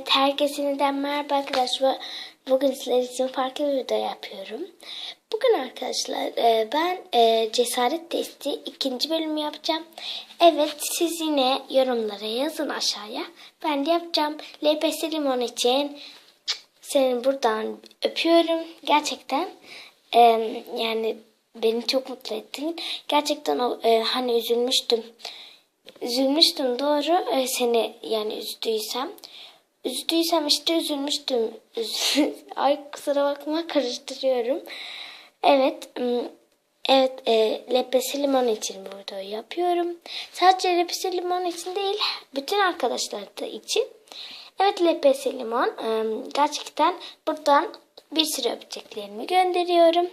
Evet herkese yeniden merhaba arkadaşlar. Bugün sizler için farklı bir video yapıyorum. Bugün arkadaşlar e, ben e, cesaret testi ikinci bölümü yapacağım. Evet siz yine yorumlara yazın aşağıya. Ben de yapacağım. LPS limon için seni buradan öpüyorum. Gerçekten e, yani beni çok mutlu ettin. Gerçekten o, hani üzülmüştüm. Üzülmüştüm doğru seni yani üzdüysem. Üzdüysem işte üzülmüştüm. Üz- Ay kusura bakma karıştırıyorum. Evet. Evet e, lepesi limon için bu videoyu yapıyorum. Sadece lepesi limon için değil bütün arkadaşlar da için. Evet lepesi limon ım, gerçekten buradan bir sürü öpeceklerimi gönderiyorum.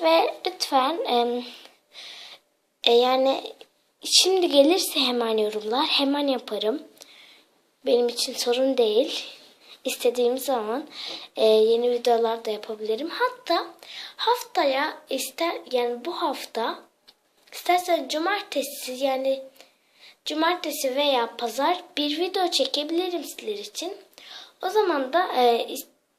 Ve lütfen ım, e, yani şimdi gelirse hemen yorumlar hemen yaparım. Benim için sorun değil. İstediğim zaman e, yeni videolar da yapabilirim. Hatta haftaya ister yani bu hafta istersen cumartesi yani cumartesi veya pazar bir video çekebilirim sizler için. O zaman da e,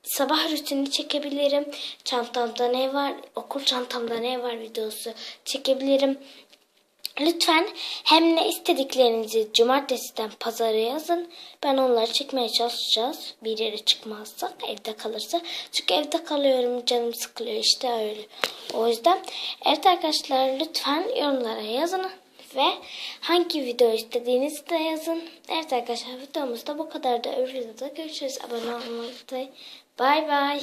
sabah rutini çekebilirim. Çantamda ne var, okul çantamda ne var videosu çekebilirim. Lütfen hem ne istediklerinizi cumartesiden pazara yazın. Ben onları çekmeye çalışacağız. Bir yere çıkmazsak, evde kalırsa. Çünkü evde kalıyorum, canım sıkılıyor işte öyle. O yüzden evet arkadaşlar lütfen yorumlara yazın. Ve hangi video istediğinizi de yazın. Evet arkadaşlar videomuz da bu kadar da öbür videoda görüşürüz. Abone olmayı unutmayın. Bay bay.